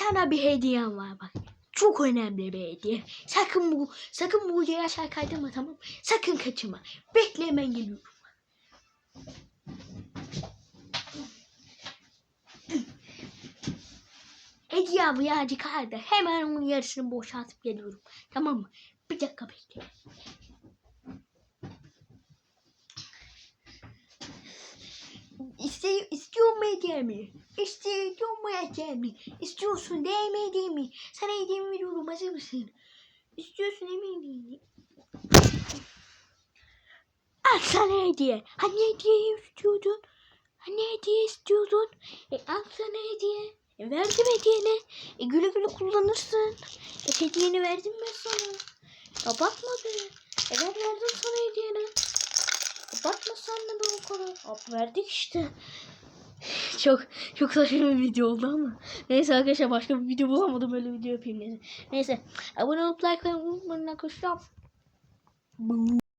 Sana bir hediyem var bak. Çok önemli bir hediye. Sakın bu sakın bu videoya aşağı kaydırma tamam? Sakın kaçırma. Bekle hemen geliyorum. Hediye abi ya hadi Hemen onun yarısını boşaltıp geliyorum. Tamam mı? Bir dakika bekle. İste, istiyor mu hediye mi? İstiyor mu hediye mi? İstiyorsun değil mi hediye mi? Sana hediyemi veriyorum hazır mısın? İstiyorsun emin miyim? Al sana hediye. Hani hediyeyi istiyordun? Hani hediye istiyordun? E al sana hediye. E verdim hediyeni. E güle güle kullanırsın. E hediyeni verdim ben sana. Ya bakma be. E sana hediyeni. E bakma sen de be o kadar. Abi verdik işte. çok çok saçma bir video oldu ama. Neyse arkadaşlar başka bir video bulamadım öyle video yapayım neyse. Neyse abone olup like unutmayın arkadaşlar.